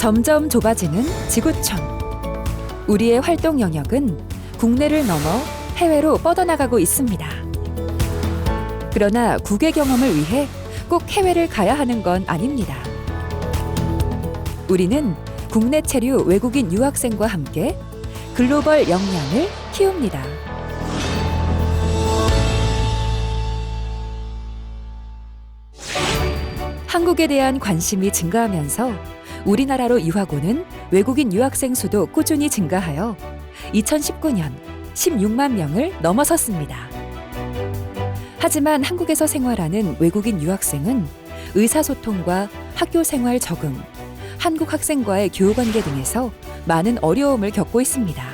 점점 좁아지는 지구촌. 우리의 활동 영역은 국내를 넘어 해외로 뻗어나가고 있습니다. 그러나 국외 경험을 위해 꼭 해외를 가야 하는 건 아닙니다. 우리는 국내 체류 외국인 유학생과 함께 글로벌 역량을 키웁니다. 한국에 대한 관심이 증가하면서 우리나라로 유학 오는 외국인 유학생 수도 꾸준히 증가하여 2019년 16만 명을 넘어섰습니다. 하지만 한국에서 생활하는 외국인 유학생은 의사소통과 학교 생활 적응, 한국 학생과의 교우 관계 등에서 많은 어려움을 겪고 있습니다.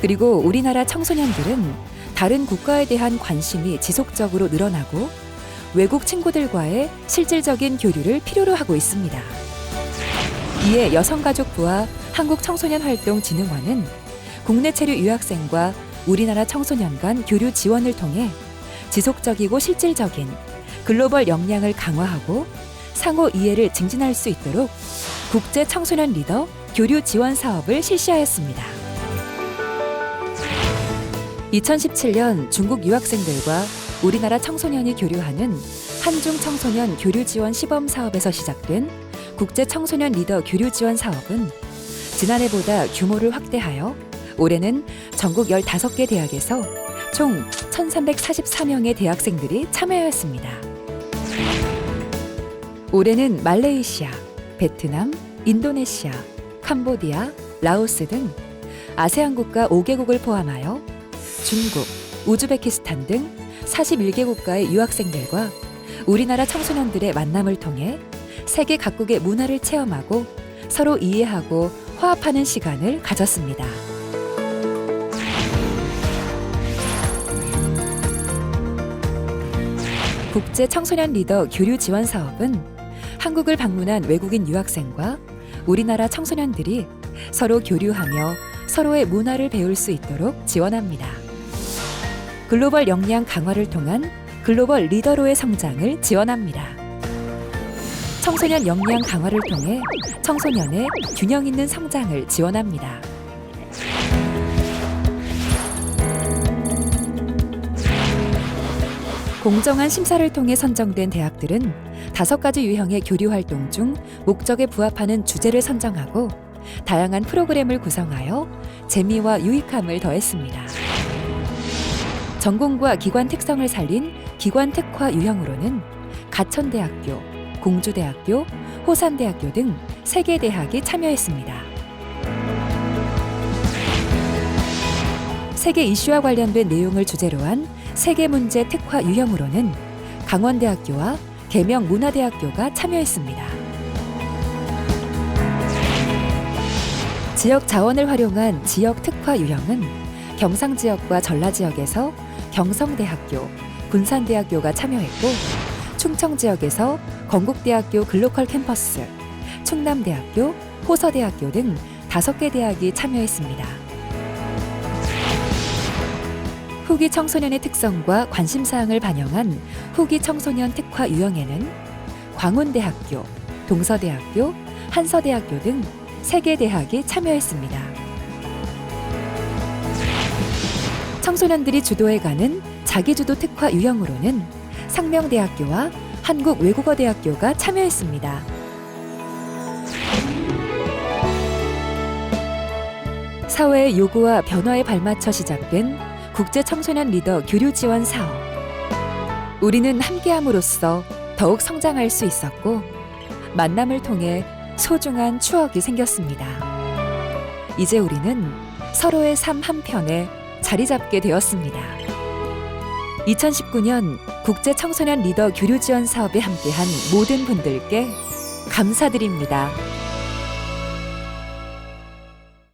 그리고 우리나라 청소년들은 다른 국가에 대한 관심이 지속적으로 늘어나고 외국 친구들과의 실질적인 교류를 필요로 하고 있습니다. 이에 여성가족부와 한국청소년활동진흥원은 국내 체류 유학생과 우리나라 청소년 간 교류 지원을 통해 지속적이고 실질적인 글로벌 역량을 강화하고 상호 이해를 증진할 수 있도록 국제 청소년 리더 교류 지원 사업을 실시하였습니다. 2017년 중국 유학생들과 우리나라 청소년이 교류하는 한중 청소년 교류 지원 시범 사업에서 시작된 국제 청소년 리더 교류 지원 사업은 지난해보다 규모를 확대하여 올해는 전국 15개 대학에서 총 1,344명의 대학생들이 참여하였습니다. 올해는 말레이시아, 베트남, 인도네시아, 캄보디아, 라오스 등 아세안 국가 5개국을 포함하여 중국, 우즈베키스탄 등 41개 국가의 유학생들과 우리나라 청소년들의 만남을 통해 세계 각국의 문화를 체험하고 서로 이해하고 화합하는 시간을 가졌습니다. 국제 청소년 리더 교류 지원 사업은 한국을 방문한 외국인 유학생과 우리나라 청소년들이 서로 교류하며 서로의 문화를 배울 수 있도록 지원합니다. 글로벌 역량 강화를 통한 글로벌 리더로의 성장을 지원합니다. 청소년 역량 강화를 통해 청소년의 균형 있는 성장을 지원합니다. 공정한 심사를 통해 선정된 대학들은 다섯 가지 유형의 교류 활동 중 목적에 부합하는 주제를 선정하고 다양한 프로그램을 구성하여 재미와 유익함을 더했습니다. 전공과 기관 특성을 살린 기관 특화 유형으로는 가천대학교, 공주대학교, 호산대학교 등 세 개 대학이 참여했습니다. 세계 이슈와 관련된 내용을 주제로 한 세계 문제 특화 유형으로는 강원대학교와 계명문화대학교가 참여했습니다. 지역 자원을 활용한 지역 특화 유형은 경상 지역과 전라 지역에서 경성대학교, 군산대학교가 참여했고 충청 지역에서 건국대학교 글로컬 캠퍼스, 충남대학교, 호서대학교 등 다섯 개 대학이 참여했습니다. 후기 청소년의 특성과 관심 사항을 반영한 후기 청소년 특화 유형에는 광운대학교, 동서대학교, 한서대학교 등 세 개 대학이 참여했습니다. 청소년들이 주도해가는 자기주도 특화 유형으로는 상명대학교와 한국외국어대학교가 참여했습니다. 사회의 요구와 변화에 발맞춰 시작된 국제 청소년 리더 교류 지원 사업. 우리는 함께함으로써 더욱 성장할 수 있었고 만남을 통해 소중한 추억이 생겼습니다. 이제 우리는 서로의 삶 한편에 자리 잡게 되었습니다. 2019년 국제 청소년 리더 교류 지원 사업에 함께한 모든 분들께 감사드립니다.